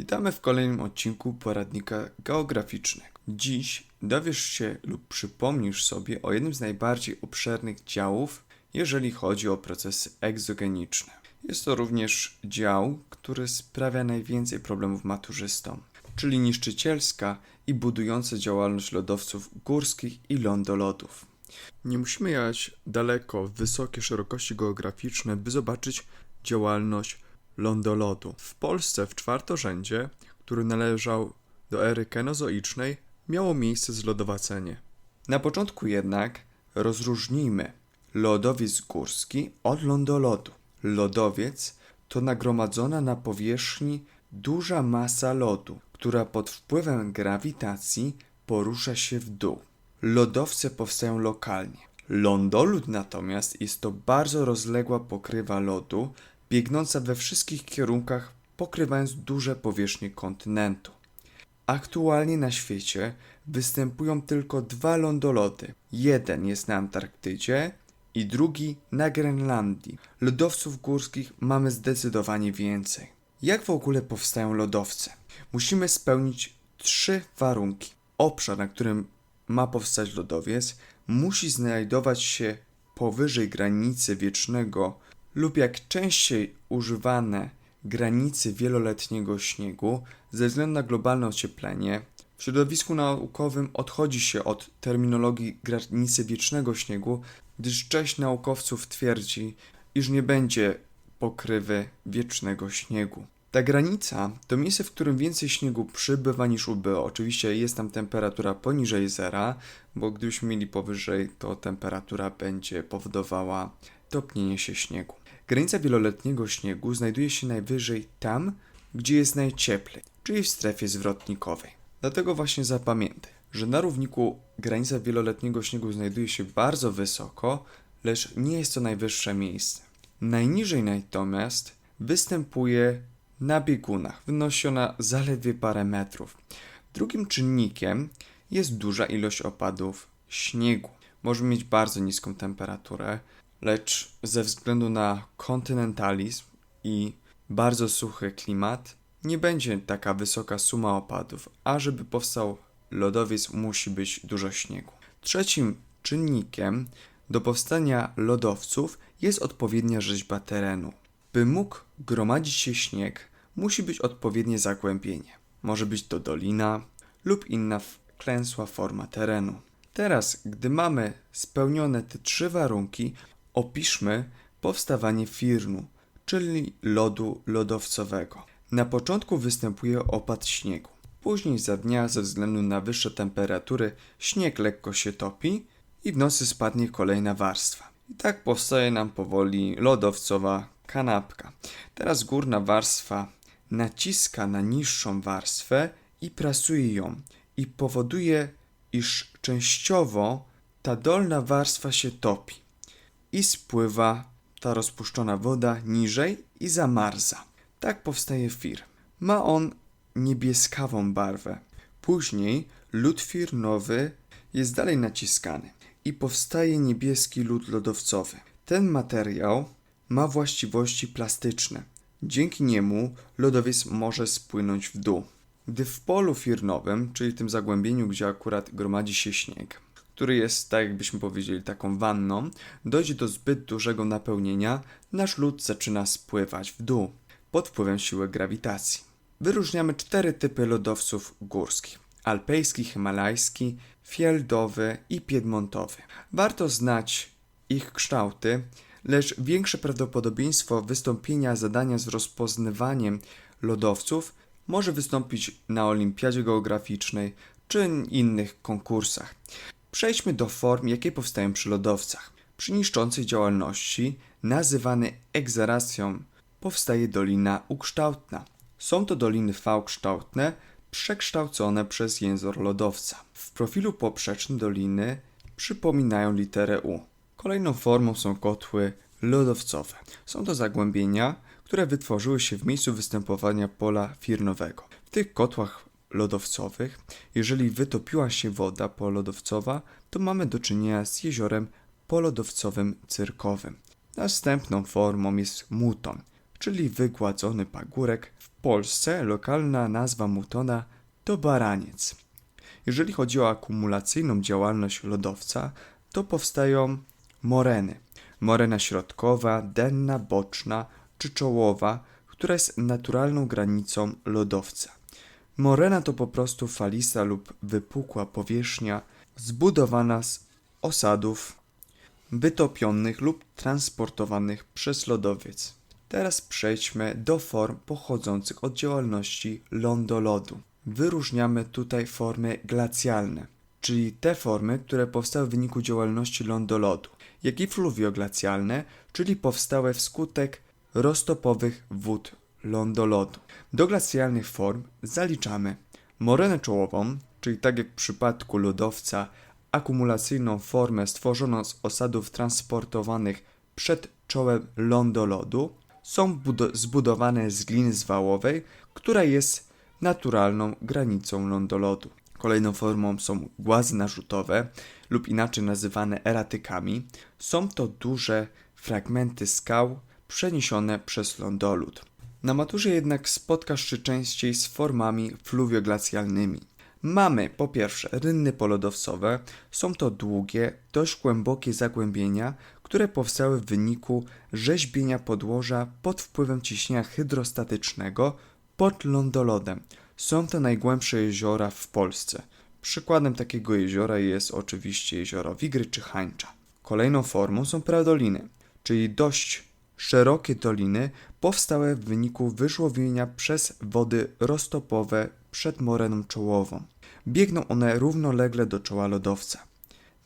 Witamy w kolejnym odcinku poradnika geograficznego. Dziś dowiesz się lub przypomnisz sobie o jednym z najbardziej obszernych działów, jeżeli chodzi o procesy egzogeniczne. Jest to również dział, który sprawia najwięcej problemów maturzystom, czyli niszczycielska i budująca działalność lodowców górskich i lądolodów. Nie musimy jechać daleko w wysokie szerokości geograficzne, by zobaczyć działalność lądolodu. W Polsce w czwartorzędzie, który należał do ery kenozoicznej, miało miejsce zlodowacenie. Na początku jednak rozróżnijmy lodowiec górski od lądolodu. Lodowiec to nagromadzona na powierzchni duża masa lodu, która pod wpływem grawitacji porusza się w dół. Lodowce powstają lokalnie. Lądolód natomiast jest to bardzo rozległa pokrywa lodu, biegnąca we wszystkich kierunkach, pokrywając duże powierzchnie kontynentu. Aktualnie na świecie występują tylko dwa lądolody. Jeden jest na Antarktydzie i drugi na Grenlandii. Lodowców górskich mamy zdecydowanie więcej. Jak w ogóle powstają lodowce? Musimy spełnić trzy warunki. Obszar, na którym ma powstać lodowiec, musi znajdować się powyżej granicy wiecznego lub jak częściej używane granicy wieloletniego śniegu ze względu na globalne ocieplenie. W środowisku naukowym odchodzi się od terminologii granicy wiecznego śniegu, gdyż część naukowców twierdzi, iż nie będzie pokrywy wiecznego śniegu. Ta granica to miejsce, w którym więcej śniegu przybywa niż ubywa. Oczywiście jest tam temperatura poniżej zera, bo gdybyśmy mieli powyżej, to temperatura będzie powodowała topnienie się śniegu. Granica wieloletniego śniegu znajduje się najwyżej tam, gdzie jest najcieplej, czyli w strefie zwrotnikowej. Dlatego właśnie zapamiętaj, że na równiku granica wieloletniego śniegu znajduje się bardzo wysoko, lecz nie jest to najwyższe miejsce. Najniżej natomiast występuje na biegunach, wynosi ona zaledwie parę metrów. Drugim czynnikiem jest duża ilość opadów śniegu. Może mieć bardzo niską temperaturę, lecz ze względu na kontynentalizm i bardzo suchy klimat, nie będzie taka wysoka suma opadów, a żeby powstał lodowiec, musi być dużo śniegu. Trzecim czynnikiem do powstania lodowców jest odpowiednia rzeźba terenu. By mógł gromadzić się śnieg, musi być odpowiednie zagłębienie. Może być to dolina lub inna wklęsła forma terenu. Teraz, gdy mamy spełnione te trzy warunki, opiszmy powstawanie firnu, czyli lodu lodowcowego. Na początku występuje opad śniegu. Później za dnia ze względu na wyższe temperatury śnieg lekko się topi i w nocy spadnie kolejna warstwa. I tak powstaje nam powoli lodowcowa kanapka. Teraz górna warstwa naciska na niższą warstwę i prasuje ją i powoduje, iż częściowo ta dolna warstwa się topi i spływa ta rozpuszczona woda niżej i zamarza. Tak powstaje fir. Ma on niebieskawą barwę. Później lód firnowy jest dalej naciskany i powstaje niebieski lód lodowcowy. Ten materiał ma właściwości plastyczne. Dzięki niemu lodowiec może spłynąć w dół. Gdy w polu firnowym, czyli tym zagłębieniu, gdzie akurat gromadzi się śnieg, który jest, tak jakbyśmy powiedzieli, taką wanną, dojdzie do zbyt dużego napełnienia, nasz lód zaczyna spływać w dół pod wpływem siły grawitacji. Wyróżniamy cztery typy lodowców górskich: alpejski, himalajski, fieldowy i piedmontowy. Warto znać ich kształty, lecz większe prawdopodobieństwo wystąpienia zadania z rozpoznawaniem lodowców może wystąpić na Olimpiadzie Geograficznej czy innych konkursach. Przejdźmy do form, jakie powstają przy lodowcach. Przy niszczącej działalności, nazywany egzeracją, powstaje dolina ukształtna. Są to doliny V-kształtne, przekształcone przez jęzor lodowca. W profilu poprzecznym doliny przypominają literę U. Kolejną formą są kotły lodowcowe. Są to zagłębienia, które wytworzyły się w miejscu występowania pola firnowego. W tych kotłach lodowcowych, jeżeli wytopiła się woda polodowcowa, to mamy do czynienia z jeziorem polodowcowym cyrkowym. Następną formą jest muton, czyli wygładzony pagórek. W Polsce lokalna nazwa mutona to baraniec. Jeżeli chodzi o akumulacyjną działalność lodowca, to powstają moreny. Morena środkowa, denna, boczna czy czołowa, która jest naturalną granicą lodowca. Morena to po prostu falista lub wypukła powierzchnia zbudowana z osadów wytopionych lub transportowanych przez lodowiec. Teraz przejdźmy do form pochodzących od działalności lądolodu. Wyróżniamy tutaj formy glacjalne, czyli te formy, które powstały w wyniku działalności lądolodu, jak i fluwioglacjalne, czyli powstałe wskutek roztopowych wód lądolodu. Do glacjalnych form zaliczamy morenę czołową, czyli tak jak w przypadku lodowca, akumulacyjną formę stworzoną z osadów transportowanych przed czołem lądolodu, są budo- zbudowane z gliny zwałowej, która jest naturalną granicą lądolodu. Kolejną formą są głazy narzutowe lub inaczej nazywane eratykami. Są to duże fragmenty skał przeniesione przez lądolód. Na maturze jednak spotkasz się częściej z formami fluwioglacjalnymi. Mamy po pierwsze rynny polodowcowe. Są to długie, dość głębokie zagłębienia, które powstały w wyniku rzeźbienia podłoża pod wpływem ciśnienia hydrostatycznego pod lądolodem. Są to najgłębsze jeziora w Polsce. Przykładem takiego jeziora jest oczywiście jezioro Wigry czy Hańcza. Kolejną formą są pradoliny, czyli dość szerokie doliny powstałe w wyniku wyżłobienia przez wody roztopowe przed moreną czołową. Biegną one równolegle do czoła lodowca.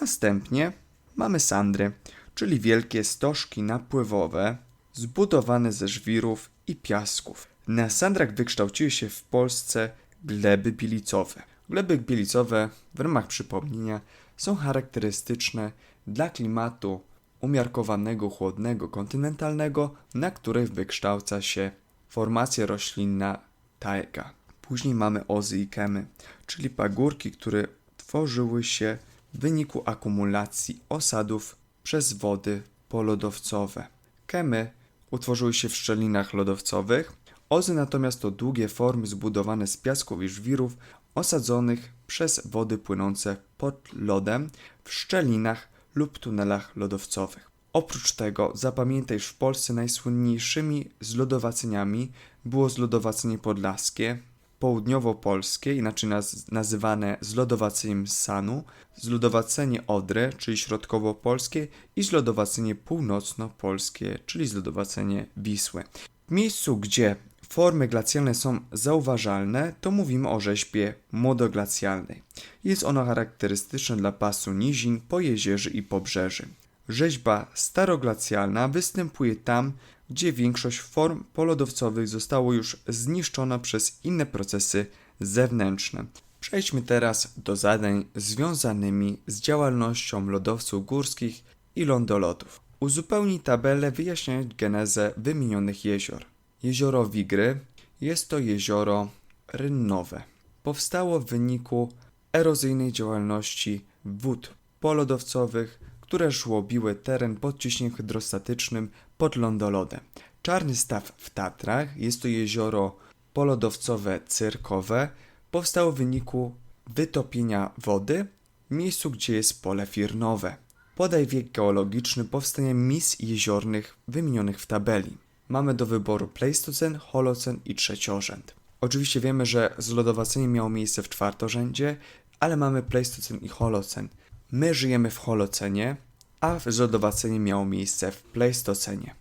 Następnie mamy sandry, czyli wielkie stożki napływowe zbudowane ze żwirów i piasków. Na sandrach wykształciły się w Polsce gleby bilicowe. Gleby bilicowe, w ramach przypomnienia, są charakterystyczne dla klimatu umiarkowanego chłodnego kontynentalnego, na których wykształca się formacja roślinna tajga. Później mamy ozy i kemy, czyli pagórki, które tworzyły się w wyniku akumulacji osadów przez wody polodowcowe. Kemy utworzyły się w szczelinach lodowcowych, ozy natomiast to długie formy zbudowane z piasków i żwirów osadzonych przez wody płynące pod lodem w szczelinach lub tunelach lodowcowych. Oprócz tego zapamiętaj, że w Polsce najsłynniejszymi zlodowaceniami było zlodowacenie podlaskie, południowo-polskie, inaczej naz- nazywane zlodowaceniem Sanu, zlodowacenie Odry, czyli środkowo-polskie i zlodowacenie północno-polskie, czyli zlodowacenie Wisły. W miejscu, gdzie formy glacjalne są zauważalne, to mówimy o rzeźbie młodoglacjalnej. Jest ono charakterystyczne dla pasu nizin, pojezierzy i pobrzeży. Rzeźba staroglacjalna występuje tam, gdzie większość form polodowcowych zostało już zniszczona przez inne procesy zewnętrzne. Przejdźmy teraz do zadań związanymi z działalnością lodowców górskich i lądolotów. Uzupełnij tabelę wyjaśniając genezę wymienionych jezior. Jezioro Wigry jest to jezioro rynnowe. Powstało w wyniku erozyjnej działalności wód polodowcowych, które żłobiły teren pod ciśnieniem hydrostatycznym pod lądolodem. Czarny Staw w Tatrach jest to jezioro polodowcowe cyrkowe. Powstało w wyniku wytopienia wody w miejscu, gdzie jest pole firnowe. Podaj wiek geologiczny powstania mis jeziornych wymienionych w tabeli. Mamy do wyboru Pleistocen, Holocen i Trzeciorzęd. Oczywiście wiemy, że zlodowacenie miało miejsce w czwartorzędzie, ale mamy Pleistocen i Holocen. My żyjemy w Holocenie, a zlodowacenie miało miejsce w Pleistocenie.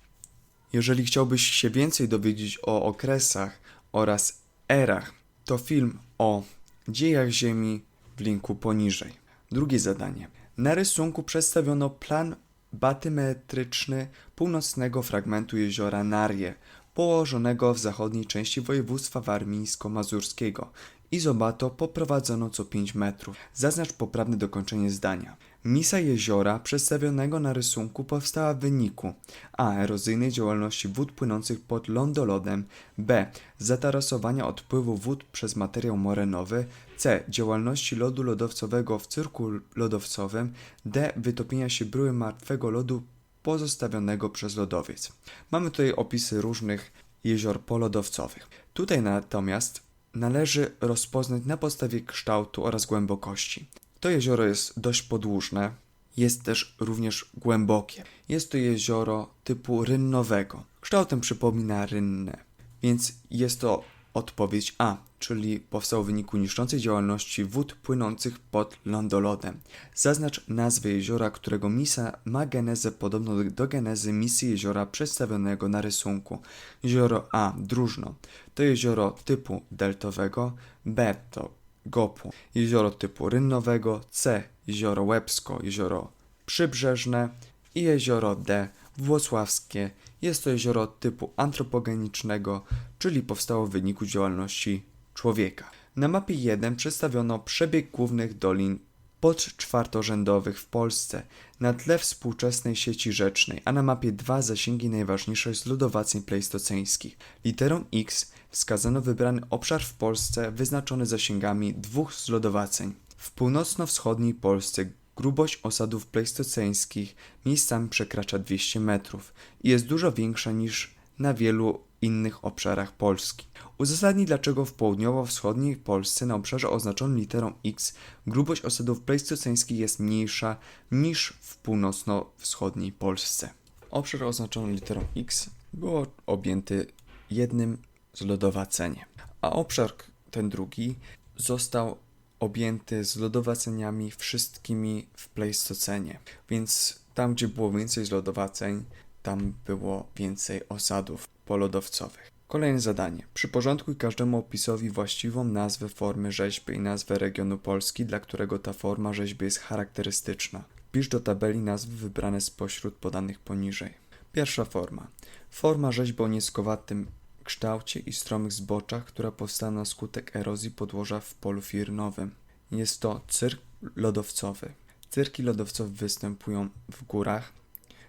Jeżeli chciałbyś się więcej dowiedzieć o okresach oraz erach, to film o dziejach Ziemi w linku poniżej. Drugie zadanie. Na rysunku przedstawiono plan batymetryczny północnego fragmentu jeziora Narie, położonego w zachodniej części województwa warmińsko-mazurskiego. Izobato poprowadzono co 5 metrów. Zaznacz poprawne dokończenie zdania. Misa jeziora przedstawionego na rysunku powstała w wyniku a. erozyjnej działalności wód płynących pod lądolodem, b. zatarasowania odpływu wód przez materiał morenowy, c. działalności lodu lodowcowego w cyrku lodowcowym, d. wytopienia się bryły martwego lodu pozostawionego przez lodowiec. Mamy tutaj opisy różnych jezior polodowcowych. Tutaj natomiast należy rozpoznać na podstawie kształtu oraz głębokości. To jezioro jest dość podłużne, jest też również głębokie. Jest to jezioro typu rynnowego. Kształtem przypomina rynnę, więc jest to odpowiedź A, czyli powstał w wyniku niszczącej działalności wód płynących pod lądolodem. Zaznacz nazwę jeziora, którego misa ma genezę podobną do genezy misji jeziora przedstawionego na rysunku. Jezioro A, Drużno, to jezioro typu deltowego, B to Gopu, jezioro typu rynnowego, C, jezioro Łebsko, jezioro przybrzeżne i jezioro D, Włocławskie. Jest to jezioro typu antropogenicznego, czyli powstało w wyniku działalności człowieka. Na mapie 1 przedstawiono przebieg głównych dolin podczwartorzędowych w Polsce na tle współczesnej sieci rzecznej, a na mapie 2 zasięgi najważniejszych zlodowaceń pleistoceńskich. Literą X wskazano wybrany obszar w Polsce wyznaczony zasięgami dwóch zlodowaceń. W północno-wschodniej Polsce grubość osadów pleistoceńskich miejscami przekracza 200 metrów i jest dużo większa niż na wielu innych obszarach Polski. Uzasadni dlaczego w południowo-wschodniej Polsce na obszarze oznaczonym literą X grubość osadów pleistoceńskich jest mniejsza niż w północno-wschodniej Polsce. Obszar oznaczony literą X był objęty jednym zlodowaceniem, a obszar ten drugi został objęty zlodowaceniami wszystkimi w Pleistocenie, więc tam gdzie było więcej zlodowaceń, tam było więcej osadów polodowcowych. Kolejne zadanie. Przyporządkuj każdemu opisowi właściwą nazwę formy rzeźby i nazwę regionu Polski, dla którego ta forma rzeźby jest charakterystyczna. Pisz do tabeli nazwy wybrane spośród podanych poniżej. Pierwsza forma. Forma rzeźby o nieskowatym kształcie i stromych zboczach, która powstała na skutek erozji podłoża w polu firnowym. Jest to cyrk lodowcowy. Cyrki lodowcowe występują w górach,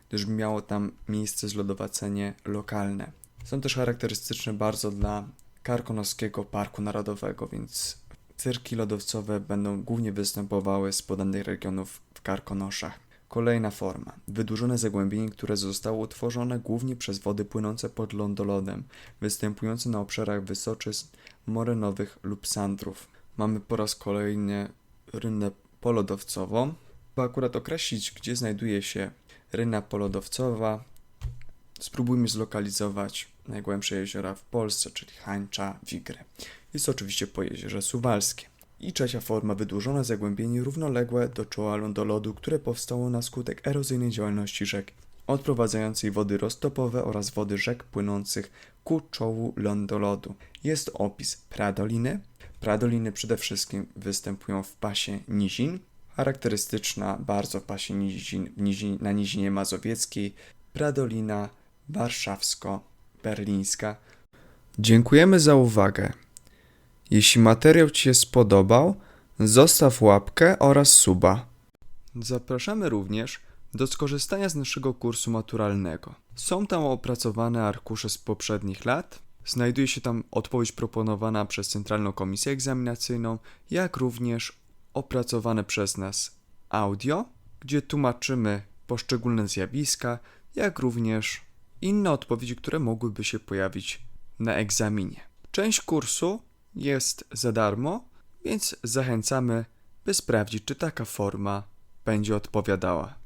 gdyż miało tam miejsce zlodowacenie lokalne. Są też charakterystyczne bardzo dla Karkonoskiego Parku Narodowego, więc cyrki lodowcowe będą głównie występowały z podanych regionów w Karkonoszach. Kolejna forma. Wydłużone zagłębienie, które zostało utworzone głównie przez wody płynące pod lądolodem, występujące na obszarach wysoczysk morynowych lub sandrów. Mamy po raz kolejny rynnę polodowcową. By akurat określić, gdzie znajduje się ryna polodowcowa, spróbujmy zlokalizować najgłębsze jeziora w Polsce, czyli Hańcza, Wigry. Jest oczywiście po jeziorze Suwalskie. I trzecia forma, wydłużone zagłębienie równoległe do czoła lądolodu, które powstało na skutek erozyjnej działalności rzek, odprowadzającej wody roztopowe oraz wody rzek płynących ku czołu lądolodu. Jest opis pradoliny. Pradoliny przede wszystkim występują w pasie nizin, charakterystyczna bardzo pasie nizin, nizin, na nizinie mazowieckiej, pradolina warszawsko-berlińska. Dziękujemy za uwagę. Jeśli materiał Ci się spodobał, zostaw łapkę oraz suba. Zapraszamy również do skorzystania z naszego kursu maturalnego. Są tam opracowane arkusze z poprzednich lat. Znajduje się tam odpowiedź proponowana przez Centralną Komisję Egzaminacyjną, jak również opracowane przez nas audio, gdzie tłumaczymy poszczególne zjawiska, jak również inne odpowiedzi, które mogłyby się pojawić na egzaminie. Część kursu jest za darmo, więc zachęcamy, by sprawdzić, czy taka forma będzie odpowiadała.